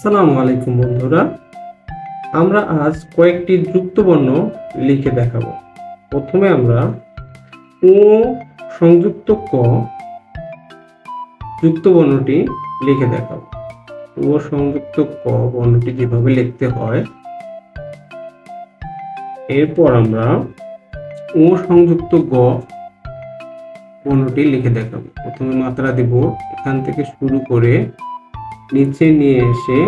আসসালামু আলাইকুম বন্ধুরা। আমরা আজ কয়েকটি যুক্ত বর্ণ লিখে দেখাবো। প্রথমে আমরা ও সংযুক্ত ক যুক্ত বর্ণটি লিখে দেখাবো। ও সংযুক্ত ক বর্ণটি যেভাবে লিখতে হয়। এরপর আমরা ও সংযুক্ত গ বর্ণটি লিখে দেখাবো। প্রথমে মাত্রা দেব। এখান থেকে শুরু করে নিচে নিয়ে এসে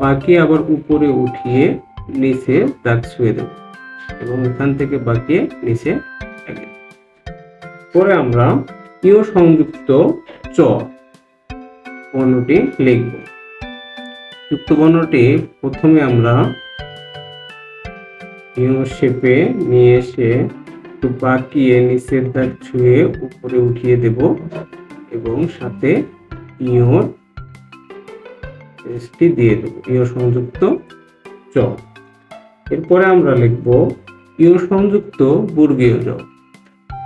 বাকি আবার উপরে উঠিয়ে নিচে দাগ ছুঁয়ে দেব এবং এখান থেকে বাকিয়ে নিচে পরে আমরা ইয় সংযুক্ত চ বর্ণটি লিখব। যুক্ত বর্ণটি প্রথমে আমরা ইয় শেপে নিয়ে এসে একটু বাকিয়ে নিচের দাগ ছুঁয়ে উপরে উঠিয়ে দেব এবং সাথে ইয়র এসটি দিয়ে দেব ইয় সংযুক্ত চ এরপরে আমরা লিখব ইয় সংযুক্ত বর্গীয় জ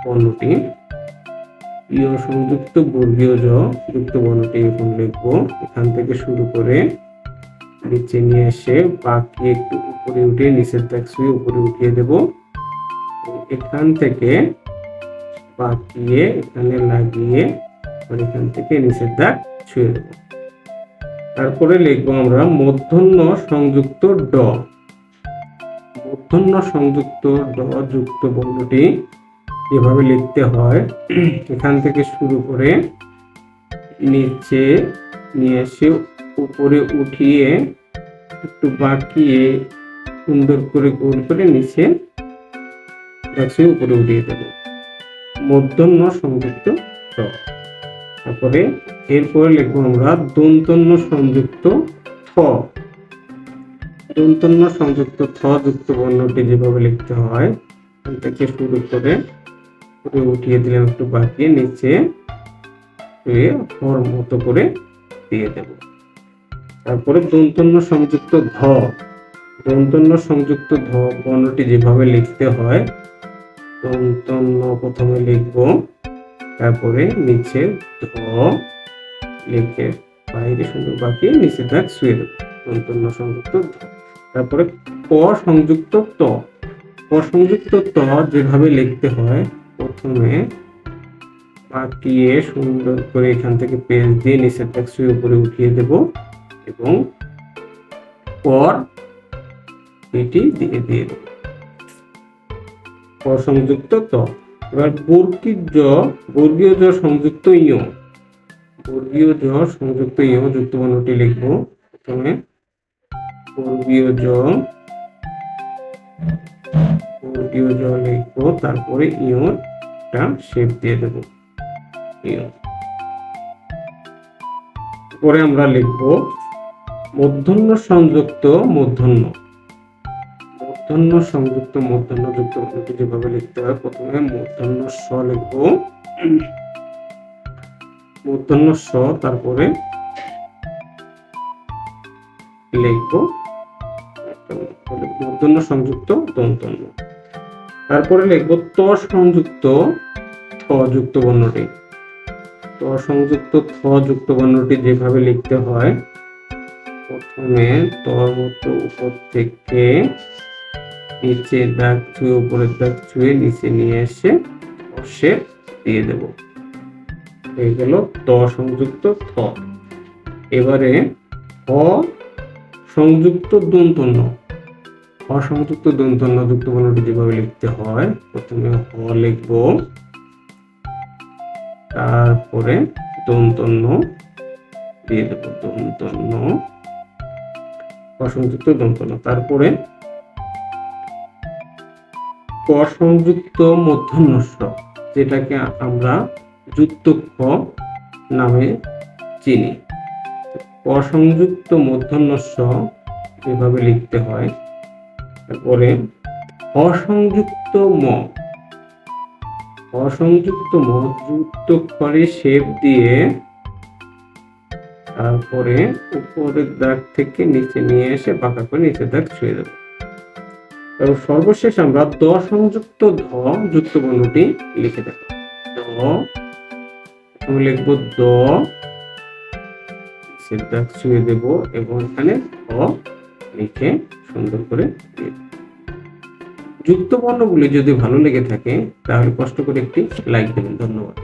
বর্ণটি ইয় সংযুক্ত বর্গীয় জ যুক্ত বর্ণটি এখন লিখব। এখান থেকে শুরু করে নিচে নিয়ে এসে বাকি একটু উপরে উঠিয়ে, নিচের ছুঁয়ে উপরে উঠিয়ে দেব। এখান থেকে বাকিয়ে এখানে লাগিয়ে এখান থেকে নিচের দাগ ছুঁয়ে দেবো। তারপরে লিখব আমরা মূর্ধন্য সংযুক্ত ড। মূর্ধন্য সংযুক্ত ড যুক্ত বর্ণটি যেভাবে লিখতে হয়। এখান থেকে শুরু করে নিচে নিয়ে এসে উপরে উঠিয়ে একটু বাকিয়ে সুন্দর করে গোল করে নিচে গাছে উপরে উঠিয়ে দেব। মূর্ধন্য সংযুক্ত ড। তারপরে এরপরে লিখব আমরা দন্তন্য সংযুক্ত থ। দন্তন্য সংযুক্ত থ যুক্ত বর্ণটি যেভাবে লিখতে হয় থেকে শুরু করে উঠিয়ে দিলাম একটু বাকিয়ে, নিচে হর মতো করে দিয়ে দেব। তারপরে দন্তন্য সংযুক্ত ধ। দন্তন্য সংযুক্ত ধ বর্ণটি যেভাবে লিখতে হয়, দন্তন্য প্রথমে লিখব, তারপরে নিচে ধ। লিখে বাইরে সুন্দর বাকি নিচে দাগ শুয়ে দেবো। দন্তন্য সংযুক্ত তারপরে প সংযুক্ত ত। ক সংযুক্ত ত যেভাবে লিখতে হয়, প্রথমে পাকিয়ে সুন্দর করে এখান থেকে পেজ দিয়ে নিচের শুয়ে উপরে উঠিয়ে দেব এবং পর এটি দিয়ে দিয়ে দেব। ক সংযুক্ত ত। এবার বর্গীয় জ বর্গীয় জ সংযুক্ত ইয়। বর্গীয় জ সংযুক্ত ইয় যুক্ত বর্ণটি লিখব। প্রথমে বর্গীয় জ বর্গীয় জ লিখব, তারপরে ইয়র একটা শেপ দিয়ে দেব। ইয় পরে আমরা লিখব মূর্ধন্য সংযুক্ত মূর্ধন্য মূর্ধন্য সংযুক্ত মূর্ধন্য যুক্ত যেভাবে লিখতে হয়, প্রথমে মূর্ধন্য স লিখব। মূর্ধন্য স, তারপরে লিখব। মূর্ধন্য সংযুক্ত, দন্তন্য। তারপরে লিখব ত সংযুক্ত থ যুক্ত বর্ণটি। ত সংযুক্ত থ যুক্ত বর্ণটি যেভাবে লিখতে হয়, প্রথমে তর মতো উপর থেকে নিচে দাগ ছুঁয়ে উপরের দাগ ছুঁয়ে নিচে নিয়ে এসে অর্শে দিয়ে দেব। হয়ে গেল ত সংযুক্ত থ। এবারে হ সংযুক্ত দন্তন্য। হ সংযুক্ত দন্তন্য যুক্ত বর্ণটি যেভাবে লিখতে হয়, প্রথমে হ লিখব। তারপরে দন্তন্য দিয়ে দেব, দন্তন্য। অসংযুক্ত দন্তন্য। তারপরে ক সংযুক্ত মধ্যাহ্নস্ব যেটাকে আমরা যুক্ত ক নামে চিনি। ক সংযুক্ত মধ্যাহ্নস্ব এভাবে লিখতে হয়। তারপরে, অসংযুক্ত ম। অসংযুক্ত ম যুক্ত করে শেপ দিয়ে তারপরে উপরের দাগ থেকে নিচে নিয়ে এসে বাঁকা করে নিচের দাগ ছুঁয়ে দেবো। এবং সর্বশেষ আমরা দ সংযুক্ত ধ, যুক্ত বর্ণটি লিখে দেব। দ আমি লিখব দ সেটা ছুঁয়ে দেব এবং এখানে অ লিখে সুন্দর করে। যুক্ত বর্ণগুলি যদি ভালো লেগে থাকে, তাহলে কষ্ট করে একটি লাইক দেবেন ধন্যবাদ